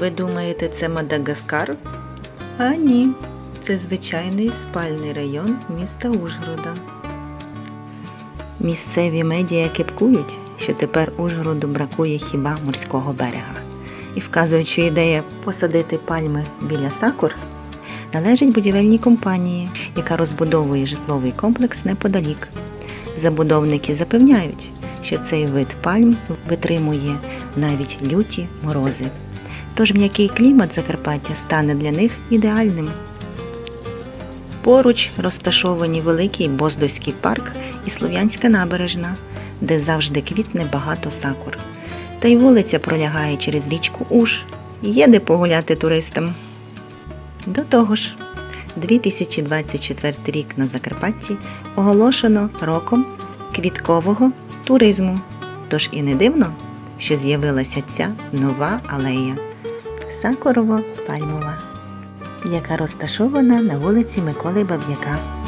Ви думаєте, це Мадагаскар? А ні, це звичайний спальний район міста Ужгорода. Місцеві медіа кипкують, що тепер Ужгороду бракує хіба морського берега. І вказують, що ідея посадити пальми біля сакур належить будівельній компанії, яка розбудовує житловий комплекс неподалік. Забудовники запевняють, що цей вид пальм витримує навіть люті морози. Тож м'який клімат Закарпаття стане для них ідеальним. Поруч розташовані великий Боздойський парк і Слов'янська набережна, де завжди квітне багато сакур. Та й вулиця пролягає через річку Уж. Є де погуляти туристам. До того ж, 2024 рік на Закарпатті оголошено роком квіткового туризму. Тож і не дивно, що з'явилася ця нова алея Сакурово-пальмова, яка розташована на вулиці Миколи Баб'яка